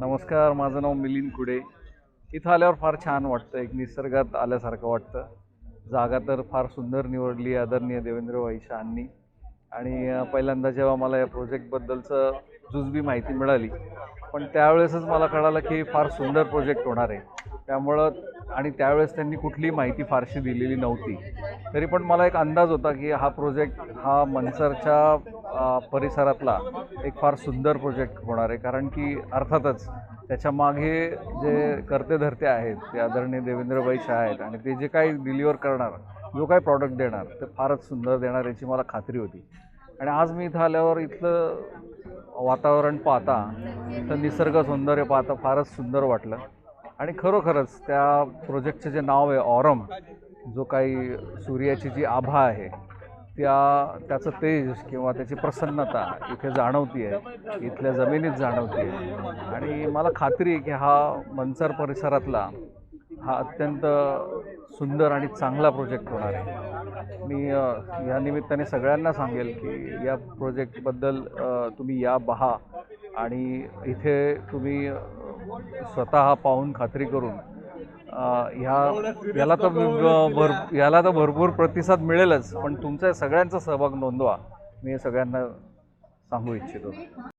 नमस्कार माझं नाव मिलिंद कुडे इथं आल्यावर फार छान वाटतं एक निसर्गात आल्यासारखं वाटतं. जागा तर फार सुंदर निवडली आदरणीय देवेंद्र वैशांनी आणि पहिल्यांदा जेव्हा मला या प्रोजेक्टबद्दलचं जुजबी माहिती मिळाली पण त्यावेळेसच मला कळालं की फार सुंदर प्रोजेक्ट होणार आहे. त्यामुळं आणि त्यावेळेस त्यांनी कुठलीही माहिती फारशी दिलेली नव्हती. तरी पण मला एक अंदाज होता की हा प्रोजेक्ट हा मनसरच्या परिसरातला एक फार सुंदर प्रोजेक्ट होणार आहे. कारण की अर्थातच त्याच्यामागे जे करते धरते आहेत ते आदरणीय देवेंद्रबाई शाह आहेत आणि ते जे काही डिलिव्हर करणार जो काही प्रॉडक्ट देणार ते फारच सुंदर देणार याची मला खात्री होती. आणि आज मी इथं आल्यावर इथलं वातावरण पाहता इथं निसर्ग सौंदर्य पाहता फारच सुंदर वाटलं. आणि खरोखरच त्या प्रोजेक्टचं जे नाव आहे ऑरम जो काही सूर्याची जी आभा आहे त्या त्याचं तेज किंवा त्याची प्रसन्नता इथे जाणवती आहे इथल्या जमिनीत जाणवते आणि मला खात्री आहे की हा मनसर परिसरातला हा अत्यंत सुंदर आणि चांगला प्रोजेक्ट होणार आहे. मी या निमित्ताने सगळ्यांना सांगेल की या प्रोजेक्टबद्दल तुम्ही या बहा आणि इथे तुम्ही स्वतः पाहून खात्री करून ह्या याला तर भर याला तर भरपूर प्रतिसाद मिळेलच पण तुमच्या सगळ्यांचा सहभाग नोंदवा. मी सगळ्यांना सांगू इच्छितो.